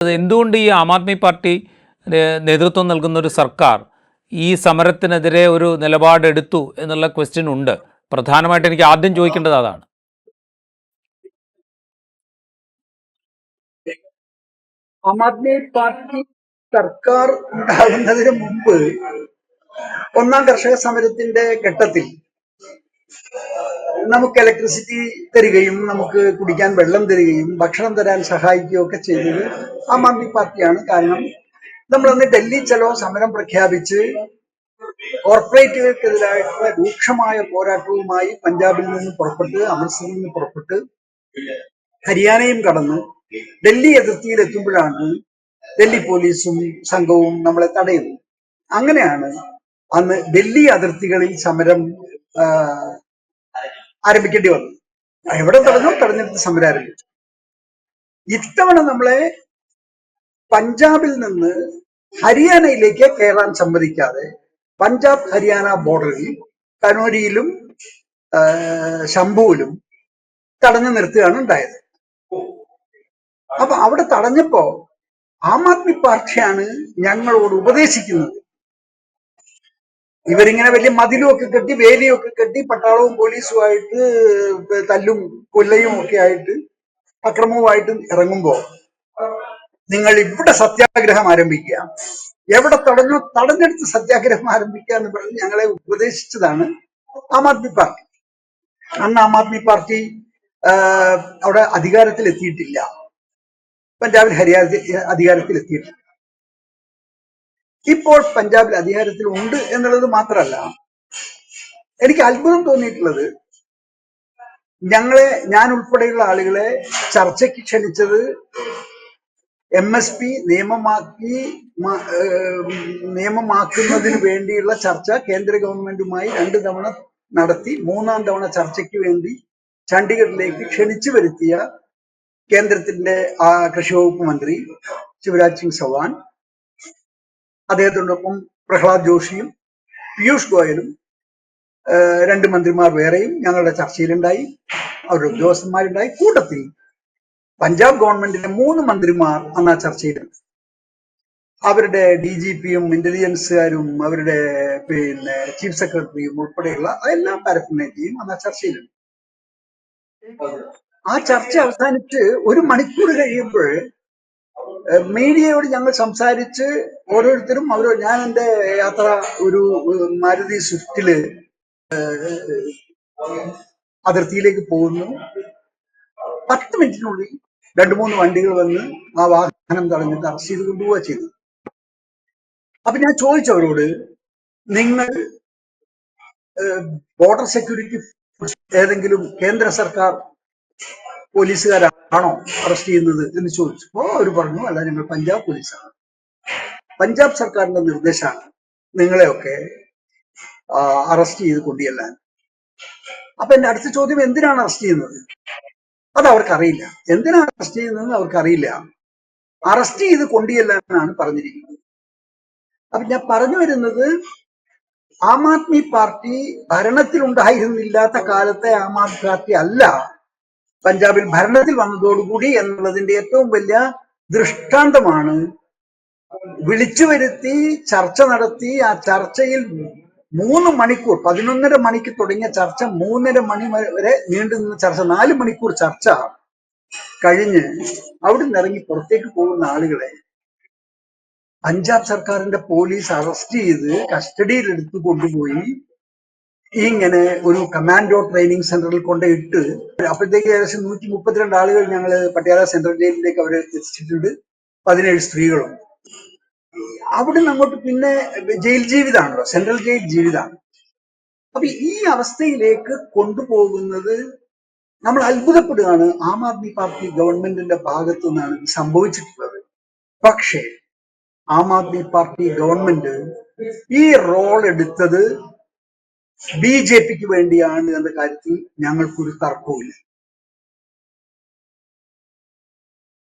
എന്തുകൊണ്ട് ഈ ആം ആദ്മി പാർട്ടി നേതൃത്വം നൽകുന്ന ഒരു സർക്കാർ ഈ സമരത്തിനെതിരെ ഒരു നിലപാടെടുത്തു എന്നുള്ള ക്വസ്റ്റ്യൻ ഉണ്ട്. പ്രധാനമായിട്ട് എനിക്ക് ആദ്യം ചോദിക്കേണ്ടത് അതാണ്. ആം ആദ്മി പാർട്ടി സർക്കാർ ഉണ്ടാകുന്നതിന് മുമ്പ് ഒന്നാം കർഷക സമരത്തിന്റെ ഘട്ടത്തിൽ നമുക്ക് ഇലക്ട്രിസിറ്റി തരികയും നമുക്ക് കുടിക്കാൻ വെള്ളം തരികയും ഭക്ഷണം തരാൻ സഹായിക്കുകയും ഒക്കെ ചെയ്തത് ആം ആദ്മി പാർട്ടിയാണ്. കാരണം നമ്മളന്ന് ഡൽഹി ചലോ സമരം പ്രഖ്യാപിച്ച് കോർപ്പറേറ്റുകൾക്കെതിരായിട്ടുള്ള രൂക്ഷമായ പോരാട്ടവുമായി പഞ്ചാബിൽ നിന്ന് പുറപ്പെട്ട് അമൃത്സറിൽ നിന്ന് പുറപ്പെട്ട് ഹരിയാനയും കടന്ന്. ഡൽഹി അതിർത്തിയിൽ എത്തുമ്പോഴാണ് ഡൽഹി പോലീസും സംഘവും നമ്മളെ തടയുന്നത്. അങ്ങനെയാണ് അന്ന് ഡൽഹി അതിർത്തികളിൽ സമരം ആരംഭിക്കേണ്ടി വന്നു. എവിടെ തടഞ്ഞോ തടഞ്ഞെടുത്ത് സമരം ആരംഭിച്ചു ഇത്തവണ നമ്മളെ പഞ്ചാബിൽ നിന്ന് ഹരിയാനയിലേക്ക് കയറാൻ സമ്മതിക്കാതെ പഞ്ചാബ് ഹരിയാന ബോർഡറിൽ കനോരിയിലും ശംഭുവിലും തടഞ്ഞു നിർത്തുകയാണ് ഉണ്ടായത്. അപ്പൊ അവിടെ തടഞ്ഞപ്പോ ആം ആദ്മി പാർട്ടിയാണ് ഞങ്ങളോട് ഉപദേശിക്കുന്നത്. ഇവരിങ്ങനെ വലിയ മതിലും ഒക്കെ കെട്ടി വേലിയൊക്കെ കെട്ടി പട്ടാളവും പോലീസുമായിട്ട് തല്ലും കൊല്ലയും ഒക്കെ ആയിട്ട് അക്രമവുമായിട്ട് ഇറങ്ങുമ്പോ നിങ്ങൾ ഇവിടെ സത്യാഗ്രഹം ആരംഭിക്കുക. എവിടെ തടഞ്ഞു തടഞ്ഞെടുത്ത് സത്യാഗ്രഹം ആരംഭിക്കുക എന്ന് പറഞ്ഞ് ഞങ്ങളെ ഉപദേശിച്ചതാണ് ആം ആദ്മി പാർട്ടി. അന്ന് ആം ആദ്മി പാർട്ടി അവിടെ അധികാരത്തിൽ എത്തിയിട്ടില്ല പഞ്ചാബിൽ ഹരിയാന അധികാരത്തിൽ എത്തിയിട്ടില്ല ഇപ്പോൾ പഞ്ചാബിൽ അധികാരത്തിൽ ഉണ്ട് എന്നുള്ളത് മാത്രമല്ല എനിക്ക് അത്ഭുതം തോന്നിയിട്ടുള്ളത് ഞങ്ങളെ ഞാൻ ഉൾപ്പെടെയുള്ള ആളുകളെ ചർച്ചയ്ക്ക് ക്ഷണിച്ചത് എം എസ് പി നിയമമാക്കി നിയമമാക്കുന്നതിന് വേണ്ടിയുള്ള ചർച്ച കേന്ദ്ര ഗവൺമെന്റുമായി രണ്ട് തവണ നടത്തി മൂന്നാം തവണ ചർച്ചയ്ക്ക് വേണ്ടി ചണ്ഡീഗഡിലേക്ക് ക്ഷണിച്ചു വരുത്തിയ കേന്ദ്രത്തിന്റെ കൃഷി വകുപ്പ് മന്ത്രി ശിവരാജ് സിംഗ് ചൗഹാൻ. അദ്ദേഹത്തോടൊപ്പം പ്രഹ്ലാദ് ജോഷിയും പീയൂഷ് ഗോയലും രണ്ട് മന്ത്രിമാർ വേറെയും ഞങ്ങളുടെ ചർച്ചയിലുണ്ടായി. അവരുടെ ഉദ്യോഗസ്ഥന്മാരുണ്ടായി. കൂട്ടത്തിൽ പഞ്ചാബ് ഗവൺമെന്റിന്റെ മൂന്ന് മന്ത്രിമാർ അന്ന് ആ ചർച്ചയിലുണ്ട് അവരുടെ ഡി ജി പിയും ഇന്റലിജൻസുകാരും അവരുടെ പിന്നെ ചീഫ് സെക്രട്ടറിയും ഉൾപ്പെടെയുള്ള എല്ലാ പാരഫിനേറ്റിയും അന്ന് ആ ചർച്ചയിലുണ്ട് ആ ചർച്ച അവസാനിച്ച് ഒരു മണിക്കൂർ കഴിയുമ്പോൾ മീഡിയയോട് ഞങ്ങൾ സംസാരിച്ച് ഓരോരുത്തരും അവരോ ഞാൻ എന്റെ യാത്ര ഒരു മാരുതി സ്വിഫ്റ്റിൽ അതിർത്തിയിലേക്ക് പോകുന്നു. പത്ത് മിനിറ്റിനുള്ളിൽ രണ്ടു മൂന്ന് വണ്ടികൾ വന്ന് ആ വാഹനം തടഞ്ഞിട്ട് അറസ്റ്റ് ചെയ്ത് കൊണ്ടുപോവുക ചെയ്തു. അപ്പൊ ഞാൻ ചോദിച്ചു അവരോട് നിങ്ങൾ ബോർഡർ സെക്യൂരിറ്റി ഏതെങ്കിലും കേന്ദ്ര സർക്കാർ പോലീസുകാരാണോ? അറസ്റ്റ് ചെയ്യുന്നത് എന്ന് ചോദിച്ചപ്പോ അവർ പറഞ്ഞു അല്ല ഞങ്ങൾ പഞ്ചാബ് പോലീസാണ്. പഞ്ചാബ് സർക്കാരിന്റെ നിർദ്ദേശമാണ് നിങ്ങളെയൊക്കെ അറസ്റ്റ് ചെയ്ത് കൊണ്ടുചെല്ലാൻ. അപ്പൊ എന്റെ അടുത്ത ചോദ്യം എന്തിനാണ് അറസ്റ്റ് ചെയ്യുന്നത്? അത് അവർക്കറിയില്ല. എന്തിനാണ് അറസ്റ്റ് ചെയ്യുന്നതെന്ന് അവർക്കറിയില്ല. അറസ്റ്റ് ചെയ്ത് കൊണ്ടുചെല്ലാനാണ് പറഞ്ഞിരിക്കുന്നത്. അപ്പൊ ഞാൻ പറഞ്ഞു വരുന്നത് ആം ആദ്മി പാർട്ടി ഭരണത്തിലുണ്ടായിരുന്നില്ലാത്ത കാലത്തെ ആം ആദ്മി പാർട്ടി അല്ല. പഞ്ചാബിൽ ഭരണത്തിൽ വന്നതോടുകൂടി എന്നുള്ളതിന്റെ ഏറ്റവും വലിയ ദൃഷ്ടാന്തമാണ്. വിളിച്ചു വരുത്തി ചർച്ച നടത്തി ആ ചർച്ചയിൽ മൂന്ന് മണിക്കൂർ പതിനൊന്നര മണിക്ക് തുടങ്ങിയ ചർച്ച മൂന്നര മണി വരെ നീണ്ടു നിന്ന ചർച്ച നാല് മണിക്കൂർ ചർച്ച കഴിഞ്ഞ് അവിടെ നിന്ന് ഇറങ്ങി പുറത്തേക്ക് പോകുന്ന ആളുകളെ പഞ്ചാബ് സർക്കാരിന്റെ പോലീസ് അറസ്റ്റ് ചെയ്ത് കസ്റ്റഡിയിൽ എടുത്തു കൊണ്ടുപോയി. ഇങ്ങനെ ഒരു കമാൻഡോ ട്രെയിനിങ് സെന്ററിൽ കൊണ്ട് ഇട്ട് അപ്പോഴത്തേക്ക് ഏകദേശം നൂറ്റി മുപ്പത്തിരണ്ട് ആളുകൾ ഞങ്ങൾ പട്ടിയാല സെൻട്രൽ ജയിലിലേക്ക് അവരെ എത്തിച്ചിട്ടുണ്ട്. പതിനേഴ് സ്ത്രീകളും അവിടുന്ന് അങ്ങോട്ട് പിന്നെ ജയിൽ ജീവിതമാണല്ലോ സെൻട്രൽ ജയിൽ ജീവിതമാണ് അപ്പൊ ഈ അവസ്ഥയിലേക്ക് കൊണ്ടുപോകുന്നത് നമ്മൾ അത്ഭുതപ്പെടുകയാണ്. ആം ആദ്മി പാർട്ടി ഗവൺമെന്റിന്റെ ഭാഗത്തു നിന്നാണ് സംഭവിച്ചിട്ടുള്ളത്. പക്ഷേ ആം ആദ്മി പാർട്ടി ഗവൺമെന്റ് ഈ റോൾ എടുത്തത് ബി ജെ പിക്ക് വേണ്ടിയാണ് എന്ന കാര്യത്തിൽ ഞങ്ങൾക്കൊരു തർക്കവുമില്ല.